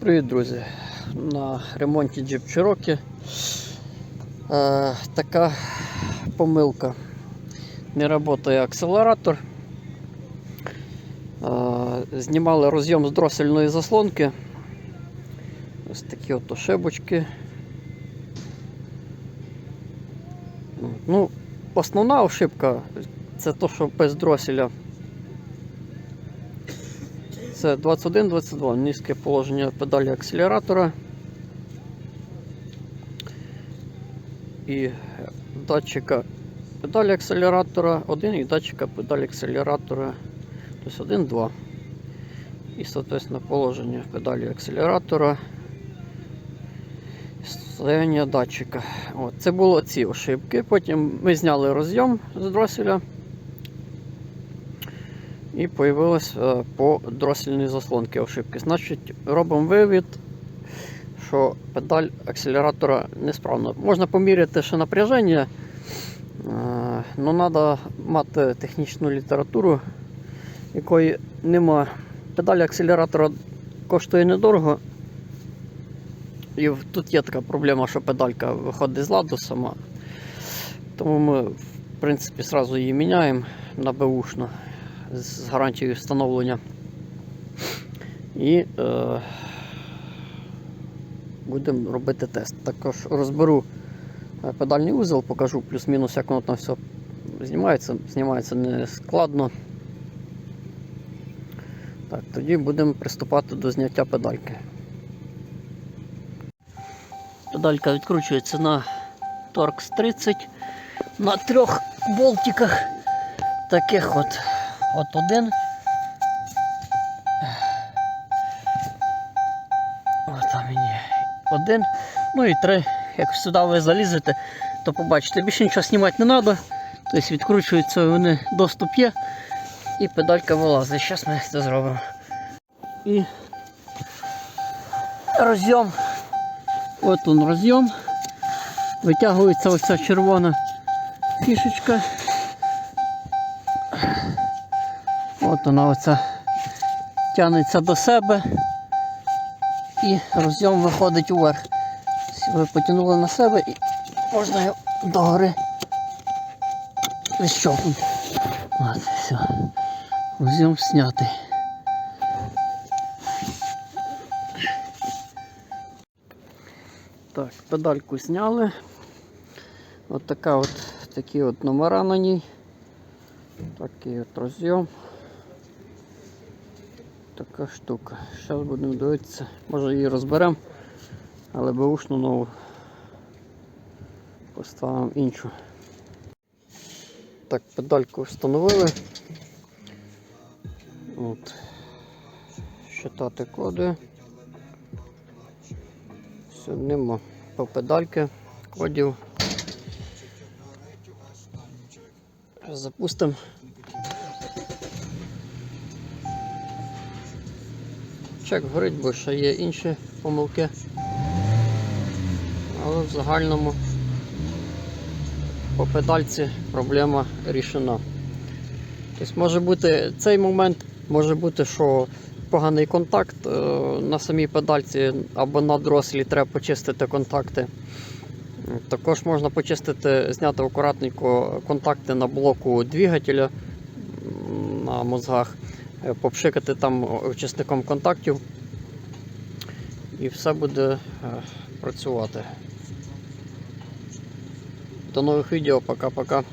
Привіт, друзі! На ремонті Jeep Cherokee е, така помилка. Не працює акселератор. Е, знімали розйом з дросельної заслонки. Ось такі от ошибочки. Ну, основна ошибка це то, що без дроселя. Це 21-22, низьке положення педалі акселератора. І датчика педалі акселератора 1 і датчика педалі акселератора. Тобто 1, 2. І, соответственно, положення педалі акселератора. Стояння датчика. От, це було ці ошибки. Потім ми зняли розйом з дроселя. І появилось е, по дроссельній заслонці ошибки. Значить, робимо вивід, що педаль акселератора несправна. Можна поміряти ще напряження, але треба мати технічну літературу, якої нема. Педаль акселератора коштує недорого. І тут є така проблема, що педалька виходить з ладу сама. Тому ми, в принципі, одразу її міняємо на беушну з гарантією встановлення. І е, будемо робити тест. Також розберу е, педальний узел, покажу плюс-мінус, як воно там все знімається. Знімається не складно. Так, тоді будемо приступати до зняття педальки. Педалька відкручується на Torx 30 на трьох болтиках таких от. От один. От там він. Один. Ну і три. Як сюди ви залізете, то побачите, більше нічого знімати не треба. Тобто відкручуються вони доступ є. І педалька вилазить. Зараз ми це зробимо. І розйом. От він розйом. Витягується оця червона фішечка. От вона оця тягнеться до себе і розйом виходить уверх. Ви потягнули на себе і можна його догори відщопнути. От, все. Розйом знятий. Так, педальку зняли. От така от такі от номера на ній. Такий от розйом. Така штука. Зараз будемо дивитися. Може її розберемо, але беушну нову поставимо іншу. Так, педальку встановили. От. Щитати коди. Все, нема по педальки кодів. Запустимо. Чек горить, бо ще є інші помилки. Але в загальному по педальці проблема рішена. Тобто може бути цей момент, може бути, що поганий контакт е, на самій педальці або на дрослі треба почистити контакти. Також можна почистити, зняти акуратненько контакти на блоку двигателя на мозгах, попшикати там очисником контактів і все буде е, працювати. До нових відео, пока-пока.